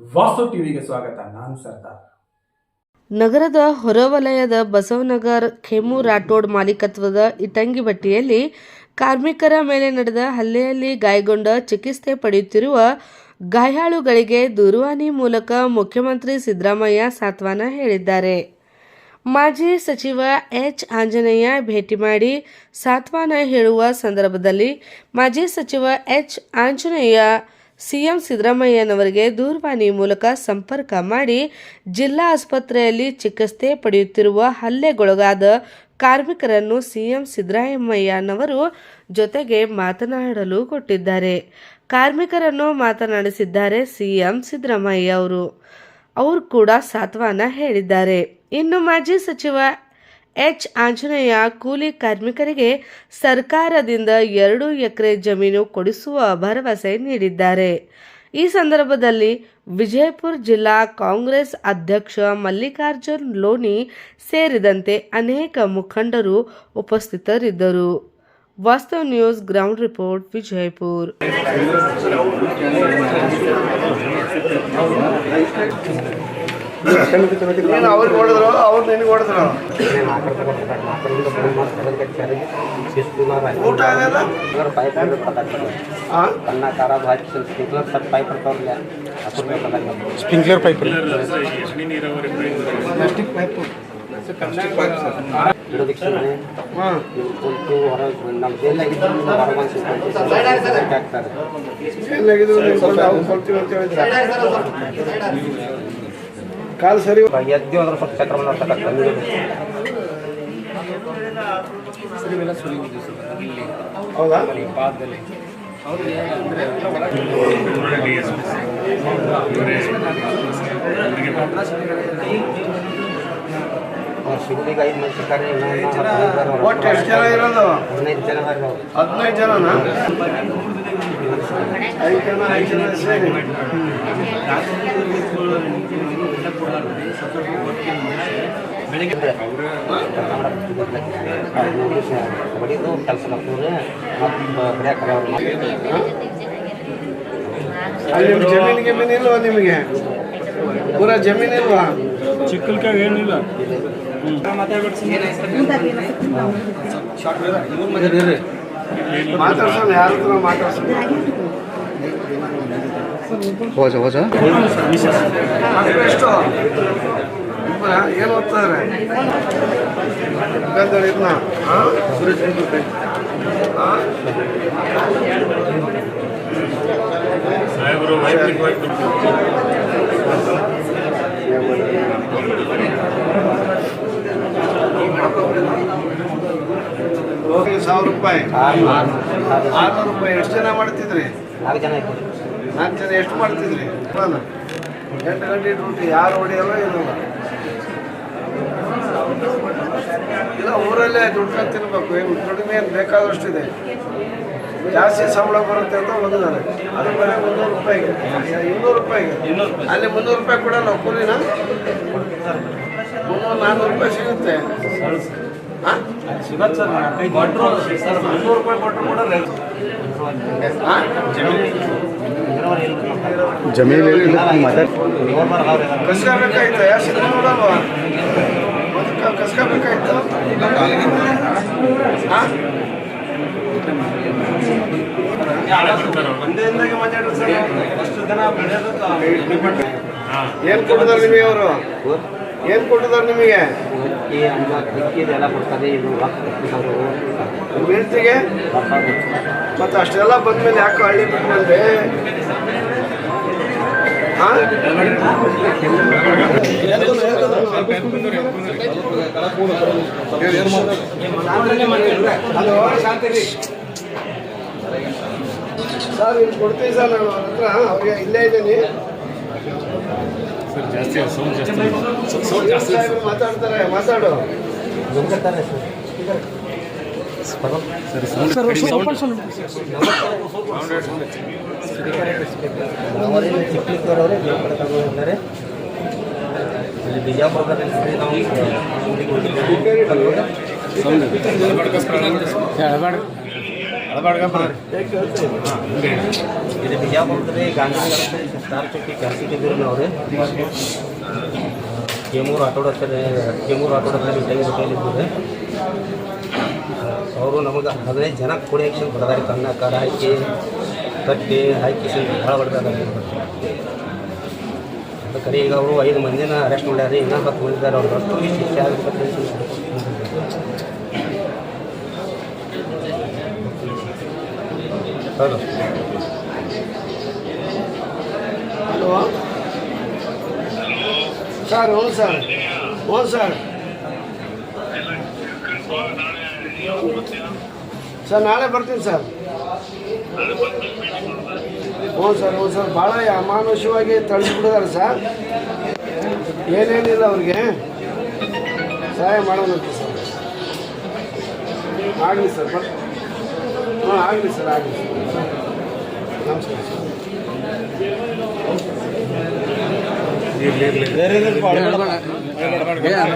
ವಾಸ್ತು ಟಿವಿಗೆ ಸ್ವಾಗತ, ನಾನು ಸರ್ದಾರ್. ನಗರದ ಹೊರವಲಯದ ಬಸವನಗರ್ ಖೇಮು ರಾಠೋಡ್ ಮಾಲೀಕತ್ವದ ಇಟಂಗಿ ಬಟ್ಟಿಯಲ್ಲಿ ಕಾರ್ಮಿಕರ ಮೇಲೆ ನಡೆದ ಹಲ್ಲೆಯಲ್ಲಿ ಗಾಯಗೊಂಡ ಚಿಕಿತ್ಸೆ ಪಡೆಯುತ್ತಿರುವ ಗಾಯಾಳುಗಳಿಗೆ ದೂರವಾಣಿ ಮೂಲಕ ಮುಖ್ಯಮಂತ್ರಿ ಸಿದ್ದರಾಮಯ್ಯ ಸಾಂತ್ವನ ಹೇಳಿದ್ದಾರೆ. ಮಾಜಿ ಸಚಿವ ಎಚ್. ಆಂಜನೇಯ ಭೇಟಿ ಮಾಡಿ ಸಾಂತ್ವನ ಹೇಳುವ ಸಂದರ್ಭದಲ್ಲಿ ಮಾಜಿ ಸಚಿವ ಎಚ್. ಆಂಜನೇಯ ಸಿಎಂ ಸಿದ್ದರಾಮಯ್ಯನವರಿಗೆ ದೂರವಾಣಿ ಮೂಲಕ ಸಂಪರ್ಕ ಮಾಡಿ ಜಿಲ್ಲಾ ಆಸ್ಪತ್ರೆಯಲ್ಲಿ ಚಿಕಿತ್ಸೆ ಪಡೆಯುತ್ತಿರುವ ಹಲ್ಲೆಗೊಳಗಾದ ಕಾರ್ಮಿಕರನ್ನು ಸಿಎಂ ಸಿದ್ದರಾಮಯ್ಯನವರು ಜೊತೆಗೆ ಮಾತನಾಡಲು ಕೊಟ್ಟಿದ್ದಾರೆ. ಕಾರ್ಮಿಕರನ್ನು ಮಾತನಾಡಿಸಿದ್ದಾರೆ ಸಿಎಂ ಸಿದ್ದರಾಮಯ್ಯ ಅವರು. ಅವರು ಕೂಡ ಸಾತ್ವಾನ ಹೇಳಿದ್ದಾರೆ. ಇನ್ನು ಮಾಜಿ ಸಚಿವ ಎಚ್. ಆಂಜನೇಯ ಕೂಲಿ ಕಾರ್ಮಿಕರಿಗೆ ಸರ್ಕಾರದಿಂದ ಎರಡು ಎಕರೆ ಜಮೀನು ಕೊಡಿಸುವ ಭರವಸೆ ನೀಡಿದ್ದಾರೆ. ಈ ಸಂದರ್ಭದಲ್ಲಿ ವಿಜಯಪುರ ಜಿಲ್ಲಾ ಕಾಂಗ್ರೆಸ್ ಅಧ್ಯಕ್ಷ ಮಲ್ಲಿಕಾರ್ಜುನ್ ಲೋನಿ ಸೇರಿದಂತೆ ಅನೇಕ ಮುಖಂಡರು ಉಪಸ್ಥಿತರಿದ್ದರು. Vastava news ground report, Vijayapura. ನೀನು ಅವ್ರಿಗೆ ಹೊಡೆದ್ರು ಅವ್ರು ನಿನಗೆ ಹೊಡೆದ್ರು. ಊಟ ಸ್ಪ್ರಿಂಕ್ಲರ್ ಪೈಪ್ ಹಾಂ. ಏನಾಗಿದ್ರು ಹೊರಗೆ ಬಂದು ಸ್ವಲ್ಪ ಸ್ವಲ್ಪ ಅಂತ ಹೇಳಿದ್ರೆ ಕಾಲು ಸರಿ ಎದ್ದು ಅಂದ್ರೆ ಸ್ವಲ್ಪ ಚಕ್ರ ಹೌದಾ? ಐದು ಮಂದಿ ಒಟ್ಟು ಎಷ್ಟು ಜನ ಇರೋದು? ಹದಿನೈದು ಜನ ಹದಿನೈದು ಜನನಾ? ಐದು ಜನ ಐದು ಜನ ಸೇರಿ. ಹೊಡಿದು ಕೆಲಸ ಮತ್ತು ನಿಮಗೆ ಅವ್ರು ಜಮೀನ್ ಜಮೀನು ಗಿಮೀನು ಇಲ್ವಾ ನಿಮಗೆ? ಪೂರಾ ಜಮೀನು ಇಲ್ವಾ? ಮಾತಾಡ್ಸೋಣ ಯಾರ ಹತ್ರ ಮಾತಾಡ್ಸೋಣ? ಹೋಜ ಎಷ್ಟು ಏನು ಓದ್ತಾರೆ ಗಂಧರ್ ಇದನ್ನ ಸಾವಿರ ರೂಪಾಯಿ. ಆರ್ನೂರು ರೂಪಾಯಿ. ಎಷ್ಟು ಜನ ಮಾಡ್ತಿದ್ರಿ? ನಾಲ್ಕು ಜನ ನಾಲ್ಕು ಜನ ಎಷ್ಟು ಮಾಡ್ತಿದ್ರಿ? ಎಂಟು ಗಂಟೆ ಡ್ಯೂಟಿ ಯಾರು ಹೊಡೆಯಲ್ಲ ಇರಲ್ಲ. ಇಲ್ಲ ಊರಲ್ಲೇ ದುಡ್ಕೊಂಡು ತಿನ್ಬೇಕು. ಏನು ದುಡಿಮೆ ಏನು ಬೇಕಾದಷ್ಟಿದೆ. ಜಾಸ್ತಿ ಸಂಬಳ ಬರುತ್ತೆ ಅಂತ ಬಂದಿದ್ದಾರೆ ಅದ್ರ ಬರೀ ಮುನ್ನೂರು ರೂಪಾಯಿಗೆ ಇನ್ನೂರು ರೂಪಾಯಿಗೆ ಅಲ್ಲಿ ಮುನ್ನೂರು ರೂಪಾಯಿ ಕೊಡಲ್ಲ ಕೂಲಿನ? ಮುನ್ನೂರು ನಾನ್ನೂರು ರೂಪಾಯಿ ಸಿಗುತ್ತೆ. ಹಾಂ ಮುನ್ನೂರು ರೂಪಾಯಿ ಕೊಟ್ಟರು ಕೂಡ ಜಮೀನು ಕಷ್ಟ ಯಾಕೆ ಕ- ಕಸ್ಕೋಬೇಕಾಯ್ತು ಸರ್ ಏನು ಕೊಟ್ಟಿದ್ದಾರೆ ನಿಮಗೆ? ಅವರು ಏನ್ ಕೊಟ್ಟಿದ್ದಾರೆ ನಿಮಗೆ? ಮತ್ತು ಅಷ್ಟೆಲ್ಲ ಬಂದ್ಮೇಲೆ ಯಾಕೋ ಹಳ್ಳಿ ಬಿಟ್ಮೇಲೆ ಸರ್ ಇಲ್ಲಿ ಕೊಡ್ತೀವಿ ಸರ್ ನಾನು ಅವ್ರ ಹತ್ರ ಅವ್ರಿಗೆ ಇಲ್ಲೇ ಇದ್ದೀನಿ. ಮಾತಾಡ್ತಾರೆ ಮಾತಾಡು. ಸರ್ ಇಲ್ಲಿ ಬಿಜಾಪುರದಲ್ಲಿ ನಾವು ಬಿಜಾಪುರದಲ್ಲಿ ಗಾಂಧಿನಗರ ಸ್ಟಾರ್ ಚೌಕಿ ಕೆಲಸಕ್ಕಿದ್ದೀರಿ ನಾವು ರೀ ಆಟೋಡ ಕೆಮೂರು ಕೇಮೂರು ಆಟೋಡ್ ಹತ್ತಿರ ಇದ್ದಂಗೆ ಇದ್ದೀವಿ ಅವರು ನಮಗೆ ಹದಿನೈದು ಜನ ಕೂಡಿ ಆಕ್ಷನ್ ಕೊಡದಾರೆ ಕಣ್ಣ ಕಡ ಹಾಕಿ, ಕಟ್ಟಿ ಹಾಕಿ ಭಾಳ ಬರ್ತಾರೆ ಅದಕ್ಕೆ ಕಡೆ ಈಗ ಅವರು ಐದು ಮಂದಿನ ಅರೆಸ್ಟ್ ಮಾಡ್ಯಾರ. ಇನ್ನೂ ಹತ್ತು ಮಂದಿ ಇದ್ದಾರೆ ಅವ್ರು ಅಷ್ಟು ಶಿಕ್ಷೆ ಆಗಬೇಕಂತ ಹೌದು. ಸರ್, ಹ್ಞೂ ಸರ್. ಹ್ಞೂ ಸರ್. ಸರ್ ನಾಳೆ ಬರ್ತೀನಿ ಸರ್. ಹ್ಞೂ ಸರ್ ಹ್ಞೂ ಸರ್. ಭಾಳ ಅಮಾನುಷವಾಗಿ ತಳಿಸ್ಬಿಟ್ಟಿದ್ದಾರೆ ಸರ್. ಏನೇನಿಲ್ಲ ಅವ್ರಿಗೆ. ಸಹಾಯ ಮಾಡೋಣಂತೆ ಸರ್. ಆಗಲಿ ಸರ್ ಬರ್ ಹಾಂ ಆಗಲಿ ಸರ್ ಆಗಲಿ ಸರ್. ನಮಸ್ಕಾರ ಸರ್. ಏ ಯಾರು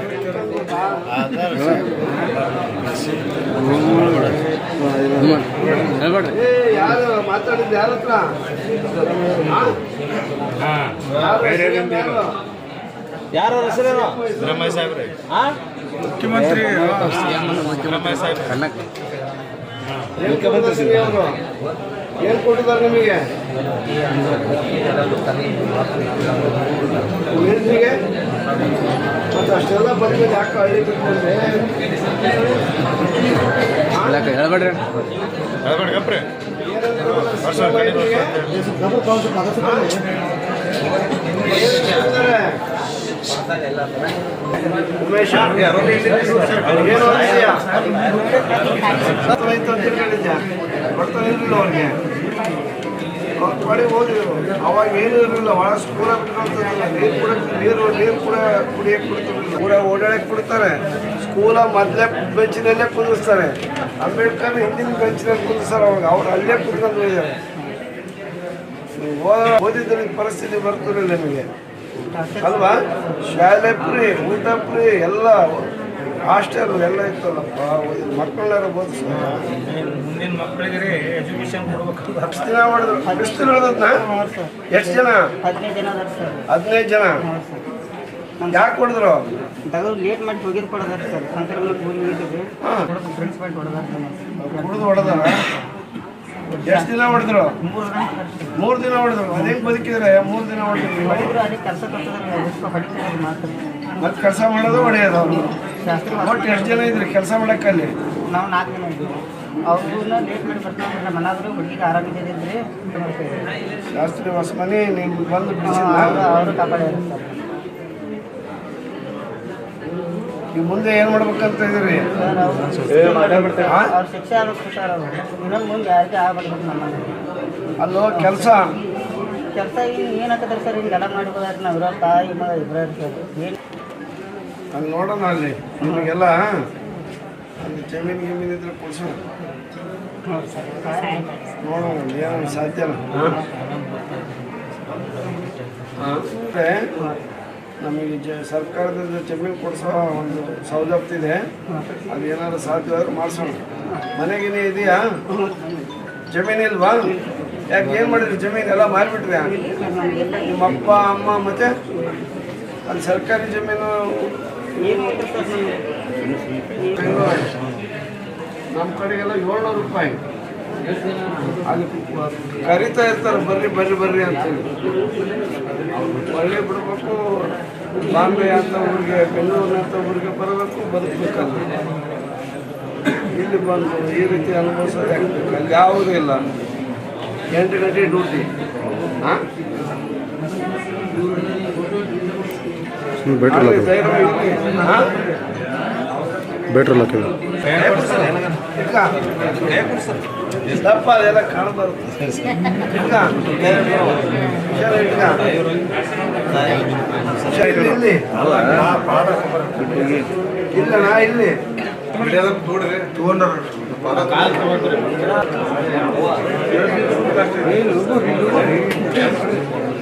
ಮಾತಾಡಿದ್ದು ಯಾರ ಹತ್ರ? ಯಾರು ಹೆಸರೇನು? ಯಾರ ಹೆಸರೇನು ಮುಖ್ಯಮಂತ್ರಿ ಕೊಟ್ಟಿದ್ದಾರೆ ಅವರು? ಏನ್ ಕೊಟ್ಟಿದ್ದಾರೆ ನಿಮಗೆ? ನಿಮಗೆ ಮತ್ತೆ ಅಷ್ಟೆಲ್ಲ ಬಂದ್ಮೇಲೆ ಯಾಕೆ ಹಳ್ಳಿ ಬಿಟ್ಕೊಂಡ್ರೆ ಹೇಳ್ಬೇಡ್ರಿ. ಉಮೇಶ್ ಏನು ಓದಿದ್ಯಾ? ಸತ್ತೋಯ್ತು ಇರಲಿಲ್ಲ ಅವ್ರಿಗೆ. ಅವ್ರ ಪಾಡಿ ಓದಿದ್ರು. ಅವಾಗ ಏನೂ ಇರಲಿಲ್ಲ. ಒಳ ಸ್ಕೂಲ ಬಿಟ್ಟಿರೋದಿಲ್ಲ ನೀರು ಕೂಡ ನೀರು ನೀರು ಕೂಡ ಕುಡಿಯಕ್ಕೆ ಬಿಡ್ತಿರಲಿಲ್ಲ. ಕೂಡ ಓಡಾಡಕ್ಕೆ ಬಿಡ್ತಾರೆ. ಸ್ಕೂಲ ಮೊದಲೇ ಬೆಂಚಿನಲ್ಲೇ ಕುಂದಿಸ್ತಾರೆ. ಅಂಬೇಡ್ಕರ್ ಹಿಂದಿನ ಬೆಂಚಿನಲ್ಲಿ ಕುಂದಿಸ್ತಾರೆ ಅವಾಗ ಅವ್ರು ಅಲ್ಲೇ ಕುತ್ಕೊಂಡು ಹೋಗಿದ್ದಾರೆ ಪರಿಸ್ಥಿತಿ ಬರ್ತಿರಲಿಲ್ಲ ನಿಮಗೆ. ಅಲ್ವಾ? ಶಾಲೆ ಫ್ರೀ, ಊಟ ಫ್ರೀ, ಎಲ್ಲ ಹಾಸ್ಟೆಲ್ ಎಲ್ಲ ಇತ್ತಲ್ಲಪ್ಪ ಮಕ್ಕಳನ್ನೆಲ್ಲ ಬೋಧಿಸ ಮುಂದಿನ ಮಕ್ಕಳಿಗೆ ಎಜುಕೇಶನ್ ಕೊಡ್ಬೇಕು. ಎಷ್ಟು ದಿನ ಮಾಡಿದ್ರು. ಎಷ್ಟು ದಿನ ಎಷ್ಟು ಜನ? ಹದಿನೈದು ಜನ? ಯಾಕೆ ಕೊಡಿದ್ರು? ತಗದು ಲೇಟ್ ಮಾಡಿ ಹೋಗಿದ್ ಕೊಡೋದಾರ ಸರ್. ಸಂಕ್ರಮಣ ಊರಿ ಹೋಗಿದ್ವಿ ಹಾಂ. ಪ್ರಿನ್ಸಿಪಾಲ್ ಹೊಡೆದಾರ ಕುಡಿದು ಹೊಡೆದಾರ ಎಷ್ಟು ದಿನ ಹೊಡೆದ್ರು? ಮೂರು ದಿನ ಹೊಡೆದ್ರು. ಅದೇನು ಬದುಕಿದ್ರೆ? ಮೂರು ದಿನ ಹೊಡೆದ್ರು. ಮತ್ತೆ ಕೆಲಸ ಮಾಡೋದು ಹೊಡೆಯೋದು ಅವ್ರು. ಒಟ್ಟು ಎಷ್ಟು ಜನ ಇದ್ರಿ ಕೆಲಸ ಮಾಡಕ್ಕಲ್ಲಿ? ನಾವು ನಾಲ್ಕು ಜನ ಇದ್ವಿ. ಅವ್ರನ್ನ ಲೇಟ್ ಮಾಡಿ ಬರ್ತಾರೆ ನಮ್ಮ ಮನಾದ್ರು ಹುಡುಗಿಗೆ ಆರಾಮಿದ್ದಿದ್ರಿ ಶಾಸ್ತ್ರಿ ಹೊಸಮನಿ ನೀವು ಬಂದು ಬಿಡಿಸಿಲ್ಲ ಅವರು ಅವರು ಕಾಪಾಡ್ಯಾರ ಸರ್. ನೀವು ಮುಂದೆ ಏನು ಮಾಡ್ಬೇಕಂತ ಇದೀರಿ? ಅಲ್ಲೋ ಕೆಲಸ? ಕೆಲಸ ಏನು ಏನಾಕತ್ತಾರೆ ಸರ್? ಹಿಂಗೆಲ್ಲ ಮಾಡಿಬೋದಾರ ನಾವು ಇರೋ ತಾಯಿ ಮಗ ಇಬ್ಬರ ಏನು? ಅಲ್ಲಿ ನೋಡೋಣ ಅಲ್ಲಿ. ನಿಮಗೆಲ್ಲ ಅಲ್ಲಿ ಜಮೀನು ಗಿಮೀನು ಇದ್ರೆ ಕೊಡ್ಸೋಣ ನೋಡೋಣ ಏನು ಸಾಧ್ಯನ ಮತ್ತೆ ನಮಗೆ ಜ ಸರ್ಕಾರದಿಂದ ಜಮೀನು ಕೊಡಿಸೋ ಒಂದು ಸೌಲಭ್ಯ ಇದೆ. ಅದು ಏನಾದ್ರು ಸಾಧ್ಯವಾದ್ರೆ ಮಾಡಿಸೋಣ. ಮನೆಗೇನೆ ಇದೆಯಾ? ಜಮೀನು ಇಲ್ವಾ? ಯಾಕೆ ಏನು ಮಾಡಿದ್ರಿ ಜಮೀನು? ಎಲ್ಲ ಮಾರಿಬಿಟ್ರಿ? ನಿಮ್ಮ ಅಪ್ಪ, ಅಮ್ಮ ಮತ್ತೆ ಅಲ್ಲಿ ಸರ್ಕಾರಿ ಜಮೀನು? ನಮ್ಮ ಕಡೆಗೆಲ್ಲ ಏಳ್ನೂರು ರೂಪಾಯಿ. ಅಲ್ಲಿ ಕರಿತಾ ಇರ್ತಾರೆ ಬರ್ರಿ ಬರ್ರಿ ಬರ್ರಿ ಅಂತೇಳಿ ಒಳ್ಳೆ ಬಿಡ್ಬೇಕು ಬಾಂಬೆ ಅಂತ ಊರಿಗೆ ಬೆಂಗಳೂರಿನಂತ ಊರಿಗೆ ಬರಬೇಕು ಬದುಕಬೇಕಲ್ಲ. ಇಲ್ಲಿ ಬಂದು ಈ ರೀತಿ ಅನುಭವಿಸೋದು ಅಲ್ಲಿ ಯಾವುದೂ ಇಲ್ಲ. ಎಂಟು ಗಂಟೆ ಡ್ಯೂಟಿ. ಹಾಂ ಹಾಂ ಬೇಟ್ರಲ್ಲ ಹಾಕಿದ್ರು ಇಲ್ಲಿ. ಇಲ್ಲಿ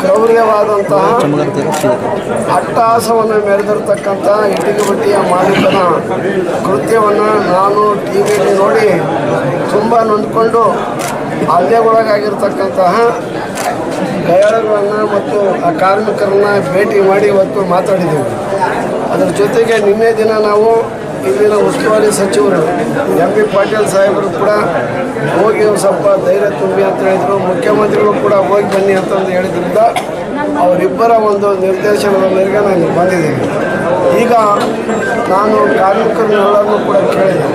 ಕ್ರೌರ್ಯವಾದಂತಹ ಅಟ್ಟಹಾಸವನ್ನು ಮೆರೆದಿರ್ತಕ್ಕಂಥ ಇಟ್ಟಿಗೆ ಬಟ್ಟಿಯ ಮಾಲೀಕನ ಕೃತ್ಯವನ್ನು ನಾನು ಟಿ ವಿಯಲ್ಲಿ ನೋಡಿ ತುಂಬ ನೊಂದ್ಕೊಂಡು ಹಲ್ಲೆಗೊಳಗಾಗಿರ್ತಕ್ಕಂತಹ ಗಾಯಾಳುಗಳನ್ನು ಮತ್ತು ಆ ಕಾರ್ಮಿಕರನ್ನ ಭೇಟಿ ಮಾಡಿ ಇವತ್ತು ಮಾತಾಡಿದ್ದೀವಿ. ಅದರ ಜೊತೆಗೆ ನಿನ್ನೆ ದಿನ ನಾವು ಇಲ್ಲಿನ ಉಸ್ತುವಾರಿ ಸಚಿವರು ಎಂ ಬಿ ಪಾಟೀಲ್ ಸಾಹೇಬರು ಕೂಡ ಹೋಗಿ ಸ್ವಲ್ಪ ಧೈರ್ಯ ತುಂಬಿ ಅಂತ ಹೇಳಿದರು. ಮುಖ್ಯಮಂತ್ರಿಗಳು ಕೂಡ ಹೋಗಿ ಬನ್ನಿ ಅಂತಂದು ಹೇಳಿದ್ರಿಂದ ಅವರಿಬ್ಬರ ಒಂದು ನಿರ್ದೇಶನದ ಮೇರೆಗೆ ನಾನು ಬಂದಿದ್ದೀನಿ. ಈಗ ನಾನು ಕಾರ್ಮಿಕರನ್ನೆಲ್ಲರನ್ನೂ ಕೂಡ ಕೇಳಿದೆ.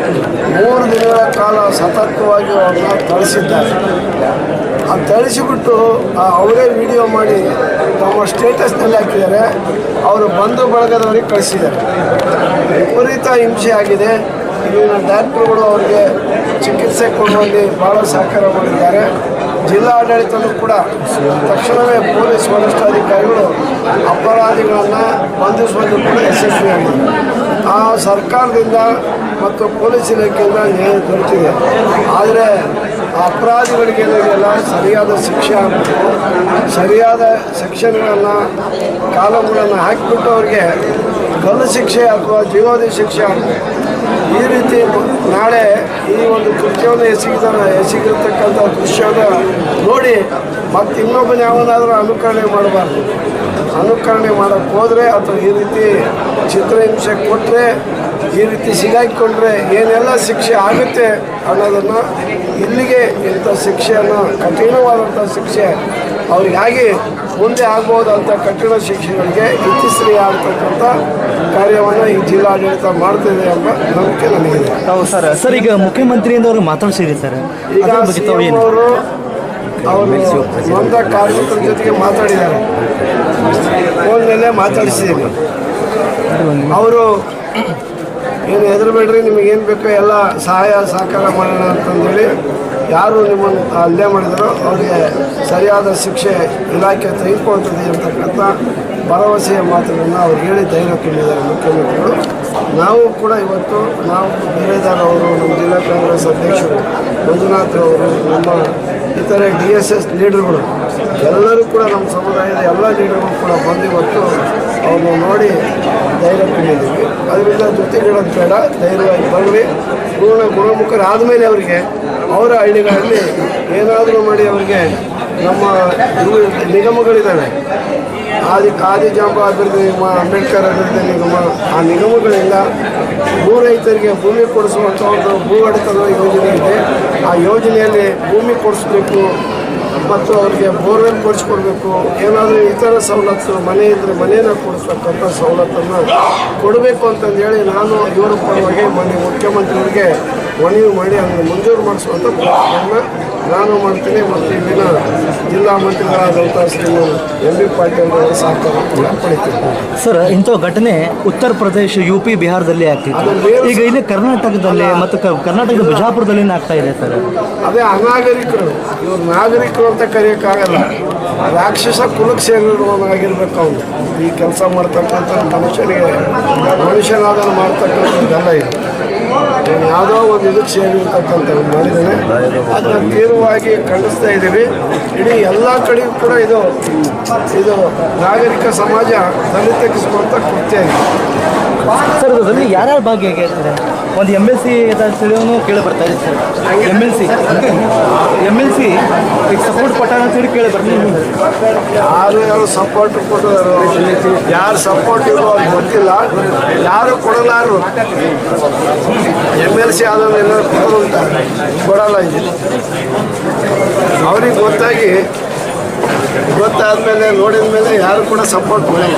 ಮೂರು ದಿನಗಳ ಕಾಲ ಸತತವಾಗಿ ಅವ್ರನ್ನ ಥಳಿಸಿದ್ದಾರೆ ಆ ತಳಿಸಿಬಿಟ್ಟು ಅವರೇ ವಿಡಿಯೋ ಮಾಡಿ, ತಮ್ಮ ಸ್ಟೇಟಸ್ನಲ್ಲಿ ಹಾಕಿದ್ದಾರೆ. ಅವರು ಬಂಧು ಬಳಗದವರಿಗೆ ಕಳಿಸಿದ್ದಾರೆ. ವಿಪರೀತ ಹಿಂಸೆ ಆಗಿದೆ. ಇಲ್ಲಿನ ಡಾಕ್ಟ್ರುಗಳು ಅವರಿಗೆ ಚಿಕಿತ್ಸೆ ಕೊಡುವಲ್ಲಿ ಭಾಳ ಸಹಕಾರ ಮಾಡಿದ್ದಾರೆ. ಜಿಲ್ಲಾ ಆಡಳಿತನೂ ಕೂಡ ತಕ್ಷಣವೇ ಪೊಲೀಸ್ ವರಿಷ್ಠಾಧಿಕಾರಿಗಳು ಅಪರಾಧಿಗಳನ್ನು ಬಂಧಿಸುವಲ್ಲಿ ಕೂಡ ಯಶಸ್ವಿಯಾಗಿದೆ. ಆ ಸರ್ಕಾರದಿಂದ ಮತ್ತು ಪೊಲೀಸ್ ಇಲಾಖೆಯಿಂದ ನ್ಯಾಯ ದೊರೆತಿದೆ. ಆದರೆ ಆ ಅಪರಾಧಿಗಳಿಗೆ ಏನಾಗಿಲ್ಲ ಸರಿಯಾದ ಶಿಕ್ಷೆ ಸರಿಯಾದ ಸೆಕ್ಷನ್ಗಳನ್ನು ಕಾಲಮ್ಗಳನ್ನು ಹಾಕಿಬಿಟ್ಟು ಅವರಿಗೆ ಕಲ್ಲು ಶಿಕ್ಷೆ ಅಥವಾ ಜೀವಾವಧಿ ಶಿಕ್ಷೆ ಈ ರೀತಿ ನಾಳೆ ಈ ಒಂದು ಕೃತ್ಯವನ್ನು ಎಸಗಿದ ಎಸಗಿರತಕ್ಕಂಥ ದೃಶ್ಯವನ್ನು ನೋಡಿ ಮತ್ತು ಇನ್ನೊಬ್ಬನ ಯಾವನಾದರೂ ಅನುಕರಣೆ ಮಾಡಬಾರ್ದು. ಅನುಕರಣೆ ಮಾಡೋಕ್ಕೆ ಹೋದರೆ ಅಥವಾ ಈ ರೀತಿ ಚಿತ್ರಹಿಂಸೆ ಕೊಟ್ಟರೆ ಈ ರೀತಿ ಸಿಗಾಕಿಕೊಂಡ್ರೆ ಏನೆಲ್ಲ ಶಿಕ್ಷೆ ಆಗುತ್ತೆ ಅನ್ನೋದನ್ನು ಇಲ್ಲಿಗೆ ಇಂಥ ಶಿಕ್ಷೆಯನ್ನು ಕಠಿಣವಾದಂಥ ಶಿಕ್ಷೆ ಅವರಿಗಾಗಿ ಮುಂದೆ ಆಗ್ಬೋದಂಥ ಕಠಿಣ ಶಿಕ್ಷೆಗಳಿಗೆ ಇತಿಶ್ರೀ ಆಗ್ತಕ್ಕಂಥ ಕಾರ್ಯವನ್ನು ಈ ಜಿಲ್ಲಾಡಳಿತ ಮಾಡ್ತಿದೆ ಎಂಬ ನಂಬಿಕೆ ನನಗಿದೆ. ಹೌದು ಸರ್. ಸರ್ ಈಗ ಮುಖ್ಯಮಂತ್ರಿಯಿಂದ ಅವರು ಮಾತಾಡ್ಸಿರಿ ಸರ್. ಈಗ ಅವರು ಅವರು ಸ್ವಂತ ಕಾರ್ಮಿಕರ ಜೊತೆಗೆ ಮಾತಾಡಿದ್ದಾರೆ. ಫೋನ್ನಲ್ಲೇ ಮಾತಾಡಿಸಿದ್ದೀನಿ. ಅವರು ಏನು ಹೆದರಬೇಡ್ರಿ ನಿಮಗೇನು ಬೇಕೋ ಎಲ್ಲ ಸಹಾಯ, ಸಹಕಾರ ಮಾಡೋಣ ಅಂತಂದೇಳಿ ಯಾರು ನಿಮ್ಮನ್ನು ಹಲ್ಲೆ ಮಾಡಿದಾರೋ ಅವರಿಗೆ ಸರಿಯಾದ ಶಿಕ್ಷೆ ಇಲಾಖೆ ತೆಗೆದುಕೊಳ್ತದೆ ಅಂತಕ್ಕಂಥ ಭರವಸೆಯ ಮಾತುಗಳನ್ನು ಅವ್ರು ಹೇಳಿ ಧೈರ್ಯ ತುಂಬಿದ್ದಾರೆ ಮುಖ್ಯಮಂತ್ರಿಗಳು. ನಾವು ಕೂಡ ಇವತ್ತು ನಾವು ಬೇರೆದಾರವರು ನಮ್ಮ ಜಿಲ್ಲಾ ಕಾಂಗ್ರೆಸ್ ಅಧ್ಯಕ್ಷರು, ಮಂಜುನಾಥ್ ಅವರು, ನಮ್ಮ ಇತರೆ ಡಿ ಎಸ್ ಎಸ್ ಲೀಡರ್ಗಳು, ಎಲ್ಲರೂ ಕೂಡ ನಮ್ಮ ಸಮುದಾಯದ ಎಲ್ಲ ಲೀಡರ್ಗಳು ಕೂಡ ಬಂದಿವತ್ತು ಇವತ್ತು ಅವ್ರನ್ನ ನೋಡಿ ಧೈರ್ಯ ತುಂಬಿದ್ದೀವಿ ಅದರಿಂದ ಜೊತೆಗಿಡೋದು ಬೇಡ, ಧೈರ್ಯವಾಗಿ ಬರಲಿ ಪೂರ್ಣ ಗುಣಮುಖರಾದಮೇಲೆ ಅವರಿಗೆ ಅವರ ಹಳ್ಳಿಗಳಲ್ಲಿ ಏನಾದರೂ ಮಾಡಿ ಅವರಿಗೆ ನಮ್ಮ ನಿಗಮಗಳಿದ್ದಾವೆ. ಆದಿ, ಆದಿಜಾಂಬ ಅಭಿವೃದ್ಧಿ ನಿಗಮ ಅಂಬೇಡ್ಕರ್ ಅಭಿವೃದ್ಧಿ ನಿಗಮ, ಆ ನಿಗಮಗಳಿಂದ ಭೂ ರೈತರಿಗೆ ಭೂಮಿ ಕೊಡಿಸುವಂಥ ಒಂದು ಭೂ ಒಡೆತನ ಯೋಜನೆ ಇದೆ. ಆ ಯೋಜನೆಯಲ್ಲಿ ಭೂಮಿ ಕೊಡಿಸ್ಬೇಕು. ಮತ್ತು ಅವ್ರಿಗೆ ಬೋರ್ವೆಲ್ ಕೊಡಿಸ್ಕೊಡ್ಬೇಕು. ಏನಾದರೂ ಇತರ ಸವಲತ್ತು ಮನೆ ಇದ್ದರೆ ಮನೇನ ಕೊಡಿಸ್ತಕ್ಕಂಥ ಸವಲತ್ತನ್ನು ಕೊಡಬೇಕು ಅಂತಂದೇಳಿ ನಾನು ಇವರ ಪರವಾಗಿ ಮನೆ ಮುಖ್ಯಮಂತ್ರಿಗಳಿಗೆ ಮನವಿ ಮಾಡಿ ಅದನ್ನು ಮಂಜೂರು ಮಾಡಿಸುವಂಥ ಪ್ರಯತ್ನವನ್ನು ನಾನು ಮಾಡ್ತೀನಿ ಮತ್ತು ಇಲ್ಲಿನ ಜಿಲ್ಲಾ ಮಂತ್ರಿಗಳಾದಂಥ ಶ್ರೀ ಎಂ ಬಿ ಪಾಟೀಲ್ ಅವರ ಸಹಕಾರ ಪಡಿತೀನಿ ಸರ್ ಇಂಥ ಘಟನೆ ಉತ್ತರ ಪ್ರದೇಶ ಯು ಪಿ ಬಿಹಾರದಲ್ಲಿ ಆಗ್ತಿತ್ತು. ಈಗ ಇಲ್ಲಿ ಕರ್ನಾಟಕದಲ್ಲಿ ಮತ್ತು ಕರ್ನಾಟಕದ ಬಿಜಾಪುರದಲ್ಲಿ ಆಗ್ತಾ ಇದೆ ಸರ್? ಅದೇ ಅನಾಗರಿಕರು. ಇವರು ನಾಗರಿಕರು ಅಂತ ಕರೆಯೋಕ್ಕಾಗಲ್ಲ. ರಾಕ್ಷಸ ಕುಲಕ್ಕೆ ಸೇರಿರುವವನಾಗಿರ್ಬೇಕು ಅವನು ಈ ಕೆಲಸ ಮಾಡ್ತಕ್ಕಂಥ ಮನುಷ್ಯನಿಗೆ ಮನುಷ್ಯನಾದನ್ನು ಮಾಡ್ತಕ್ಕಂಥದ್ದೆಲ್ಲ ಇದು. ಯಾವುದೋ ಒಂದು ಇದಕ್ಕೆ ಇರ್ತಕ್ಕಂಥದ್ದು ಮಾಡಿದ್ದೇನೆ ಅದನ್ನು ತೀವ್ರವಾಗಿ ಖಂಡಿಸ್ತಾ ಇದ್ದೀವಿ. ಇಡೀ ಎಲ್ಲ ಕಡೆಯೂ ಕೂಡ ಇದು ಇದು ನಾಗರಿಕ ಸಮಾಜ ದಲಿತಕ್ಕಿಸುವಂಥ ಕೃತ್ಯ ಇದೆ. ಯಾರ್ಯಾರು ಭಾಗಿಯಾಗಿರ್ತಾರೆ ಒಂದು ಎಂ ಎಲ್ ಸಿ ತಿಳಿಯೋನು ಕೇಳಿ ಬರ್ತಾ ಇದೆ sir. M L C M L C ಈಗ ಸಪೋರ್ಟ್ ಕೊಟ್ಟಾರ ಅಂತೇಳಿ ಕೇಳಿ ಬರ್ತೀನಿ ಯಾರು ಯಾರು ಸಪೋರ್ಟ್ ಕೊಟ್ಟಿದಾರೋ, ಯಾರು ಸಪೋರ್ಟ್ ಇರೋ ಅದು ಗೊತ್ತಿಲ್ಲ. ಯಾರು ಕೊಡಲಾರು ಎಂ ಎಲ್ ಸಿ ಆದವ್ರು ಎಲ್ಲರೂ ಕೊಡಲ್ಲ ಇಲ್ಲಿ. ಅವ್ರಿಗೆ ಗೊತ್ತಾಗಿ ಗೊತ್ತಾದ್ಮೇಲೆ ನೋಡಿದ ಮೇಲೆ ಯಾರು ಕೂಡ ಸಪೋರ್ಟ್ ಮಾಡಲ್ಲ